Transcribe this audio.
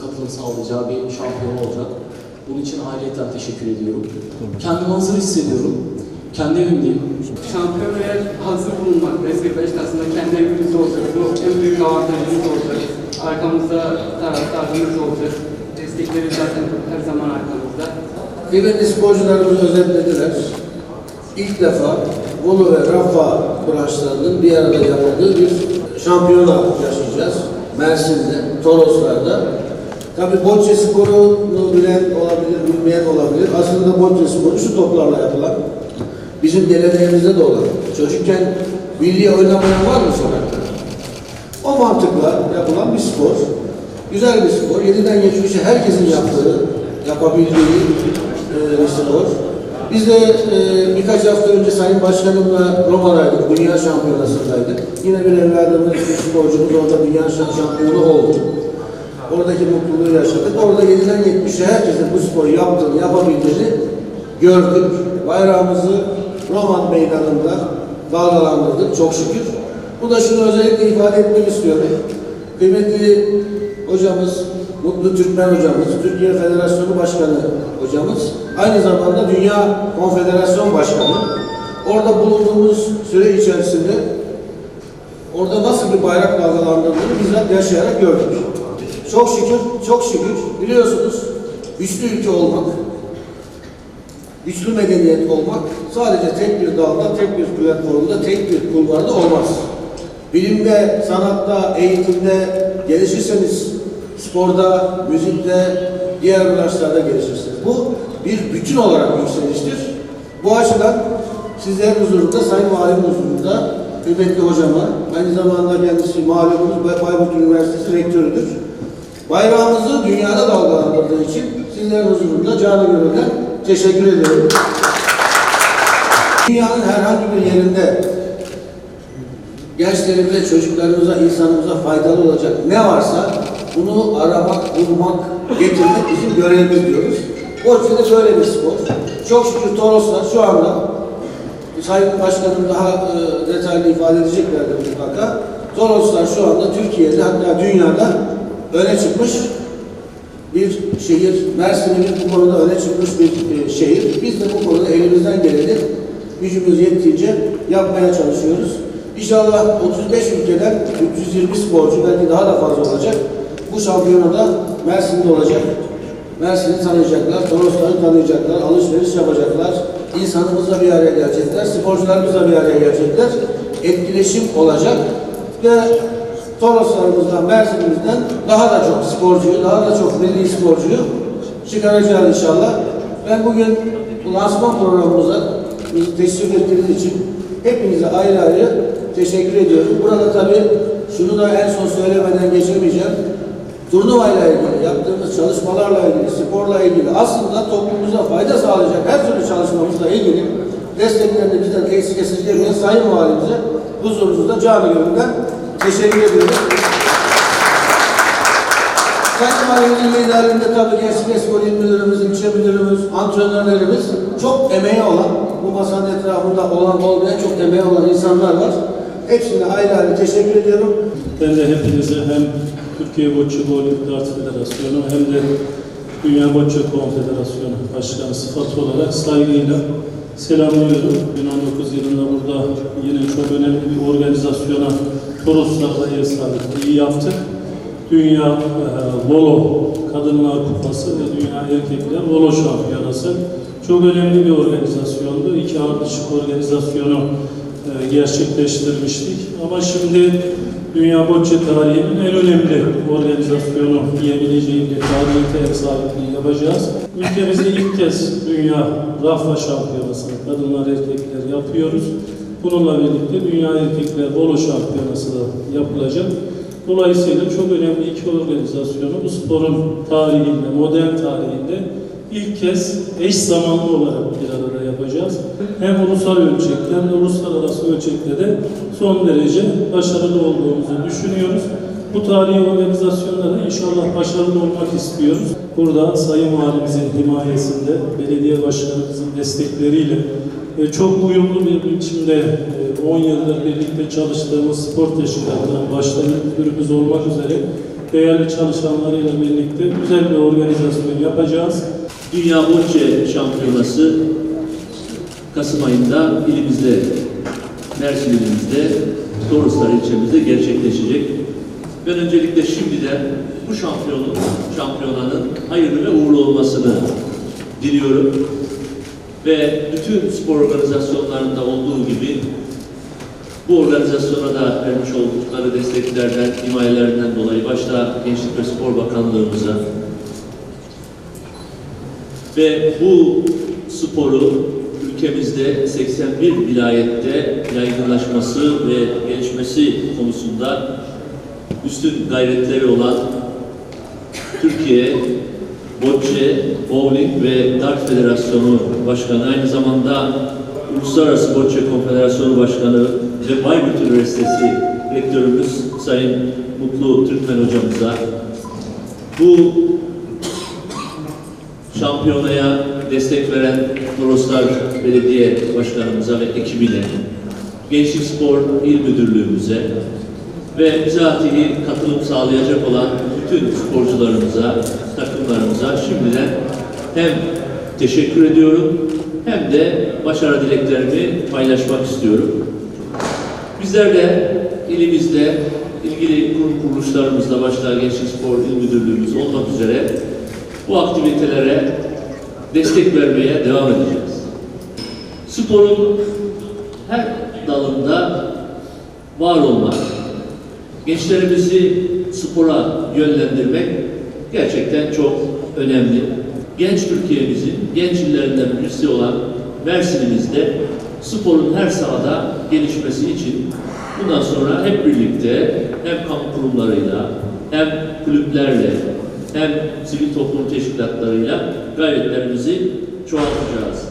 katılım sağlayacağı bir şampiyon olacak. Bunun için ayrıca teşekkür ediyorum. Kendimi hazır hissediyorum. Kendi evimdeyim. Şampiyonaya hazır bulunmak, Eski Beşiktaş'ında kendi evimizde olacak. Bu en büyük avantajımız olacak. Arkamızda taraftarlarımız olacak. Destekleri zaten her zaman arkamızda. Kıymetli sporcularımız özetlediler. İlk defa Bolu ve Rafa branşlarının bir arada yapıldığı bir şampiyona yaşayacağız. Mersin'de, Toroslar'da. Tabi Bocce sporunu bilen olabilir, bilmeyen olabilir. Aslında Bocce sporu şu toplarla yapılan, bizim geleneğimizde de olan. Çocukken milli oynamayan var mı sokakta? O mantıkla yapılan bir spor. Güzel bir spor. 7'den 70'e herkesin yaptığı, yapabildiği e, bir spor. Biz de e, birkaç hafta önce Sayın Başkanımla Roma'daydık, Dünya Şampiyonası'ndaydık. Yine bir evladımız, bir sporcumuz orada Dünya Şam- Şampiyonu oldu. Oradaki mutluluğu yaşadık. Orada 7'den 70'e herkesin bu sporu yaptığını, yapabildiğini gördük. Bayrağımızı Roman Meydanı'nda dalgalandırdık çok şükür. Bu da şunu özellikle ifade etmek istiyorum. Kıymetli hocamız, Mutlu Türkmen hocamız, Türkiye Federasyonu Başkanı hocamız, aynı zamanda Dünya Konfederasyon Başkanı. Orada bulunduğumuz süre içerisinde orada nasıl bir bayrak dalgalandırdığını bizzat yaşayarak gördük. Çok şükür, çok şükür biliyorsunuz güçlü ülke olmak, güçlü medeniyet olmak sadece tek bir dalda, tek bir platformda, tek bir kulvarda olmaz. Bilimde, sanatta, eğitimde gelişirseniz, sporda, müzikte, diğer branşlarda gelişirsiniz. Bu bir bütün olarak yükseliştir. Bu açıdan sizlerin huzurunda, Sayın Valim huzurunda kıymetli hocama, aynı zamanda kendisi malumunuz Bayburt Üniversitesi rektörüdür. Bayrağımızı dünyada dalgalandırdığı için sizlerin huzurunda canı gönülden teşekkür ederim. Dünyanın herhangi bir yerinde gençlerimize, çocuklarımıza, insanımıza faydalı olacak ne varsa bunu aramak, bulmak, getirmek bizim görevimiz diyoruz. Boçya'da böyle bir spor. Çok şükür Toroslar şu anda Sayın Başkanım daha e, detaylı ifade edeceklerdir mutlaka. Toroslar şu anda Türkiye'de hatta dünyada öne çıkmış bir şehir. Mersin'imiz bu konuda öne çıkmış bir e, şehir. Biz de bu konuda elimizden geleni gücümüz yettiğince yapmaya çalışıyoruz. İnşallah 35 ülkeden 320 sporcu belki daha da fazla olacak. Bu şampiyonada Mersin'de olacak. Mersin'i tanıyacaklar, Torosları tanıyacaklar, alışveriş yapacaklar. İnsanımızla bir araya gelecekler, sporcularımızla bir araya gelecekler. Etkileşim olacak ve Toroslarımızdan, Mersin'imizden daha da çok sporcuyu, daha da çok milli sporcuyu çıkaracağız inşallah. Ben bugün bu lansman programımıza bizi teşvik ettiğiniz için hepinize ayrı ayrı teşekkür ediyorum. Burada tabii şunu da en son söylemeden geçemeyeceğim. Turnuvayla ilgili, yaptığımız çalışmalarla ilgili, sporla ilgili aslında toplumumuza fayda sağlayacak her türlü çalışmamızla ilgili desteklerini bizden eksik esirgemeyen Sayın Valimize huzurunuzda canı gönülden teşekkür ediyorum. Sayın Valimizin liderliğinde tabii espor il müdürümüz, ilçe müdürümüz, antrenörlerimiz çok emeği olan, bu masanın etrafında olan olmayan çok emeği olan insanlar var. Hepsine ayrı ayrı teşekkür ediyorum. Ben de hepinize hem Türkiye Bowling Dart Federasyonu hem de Dünya Bocce Konfederasyonu Başkanı sıfatı olarak saygıyla selamlıyorum. 2019 yılında burada yine çok önemli bir organizasyona Toroslar'da ev sahipliği yaptık. Dünya e, Volo Kadınlar Kupası ve Dünya Erkekler Volo Şampiyonası çok önemli bir organizasyondu. İki ardışık organizasyonu e, gerçekleştirmiştik. Ama şimdi Dünya Bocce tarihinin en önemli organizasyonu diyebileceğim bir tarihte ev sahipliği yapacağız. Ülkemizde ilk kez Dünya Rafa Şampiyonası'nı kadınlar erkekler yapıyoruz. Bununla birlikte Dünya Erkekler Volo Şampiyonası da yapılacak. Dolayısıyla çok önemli iki organizasyonu bu sporun tarihinde, modern tarihinde ilk kez eş zamanlı olarak bir arada yapacağız. Hem ulusal ölçekte hem de uluslararası ölçekte de son derece başarılı olduğumuzu düşünüyoruz. Bu tarihi organizasyonda da inşallah başarılı olmak istiyoruz. Burada Sayın Valimizin himayesinde, belediye başkanımızın destekleriyle ve çok uyumlu bir biçimde e, 10 yıldır birlikte çalıştığımız spor teşkilatının başta müdürümüz olmak üzere değerli çalışanlarıyla birlikte güzel bir organizasyon yapacağız. Dünya Bocce Şampiyonası Kasım ayında ilimizde, Mersin ilimizde, Toroslar ilçemizde gerçekleşecek. Ben öncelikle şimdiden bu şampiyonun, şampiyonanın hayırlı ve uğurlu olmasını diliyorum. Ve bütün spor organizasyonlarında olduğu gibi bu organizasyona da vermiş oldukları desteklerden, himayelerinden dolayı başta Gençlik ve Spor Bakanlığımıza, ve bu sporu ülkemizde 81 vilayette yaygınlaşması ve gelişmesi konusunda üstün gayretleri olan Türkiye Bocce, Bowling ve Dart Federasyonu Başkanı, aynı zamanda Uluslararası Bocce Konfederasyonu Başkanı ve Bayburt Üniversitesi Rektörümüz Sayın Mutlu Türkmen Hocamıza bu şampiyonaya destek veren Toroslar Belediye Başkanımıza ve ekibine, Gençlik Spor İl Müdürlüğümüze ve bizatihi katılım sağlayacak olan bütün sporcularımıza, takımlarımıza şimdiden hem teşekkür ediyorum hem de başarı dileklerimi paylaşmak istiyorum. Bizler de ilimizde ilgili kurum kuruluşlarımızla başta Gençlik Spor İl Müdürlüğümüz olmak üzere bu aktivitelere destek vermeye devam edeceğiz. Sporun her dalında var olmak, gençlerimizi spora yönlendirmek gerçekten çok önemli. Genç Türkiye'mizin genç illerinden birisi olan Mersin'imizde sporun her sahada gelişmesi için bundan sonra hep birlikte hem kamu kurumlarıyla hem kulüplerle hem sivil toplum teşkilatlarıyla gayretlerimizi çoğaltacağız.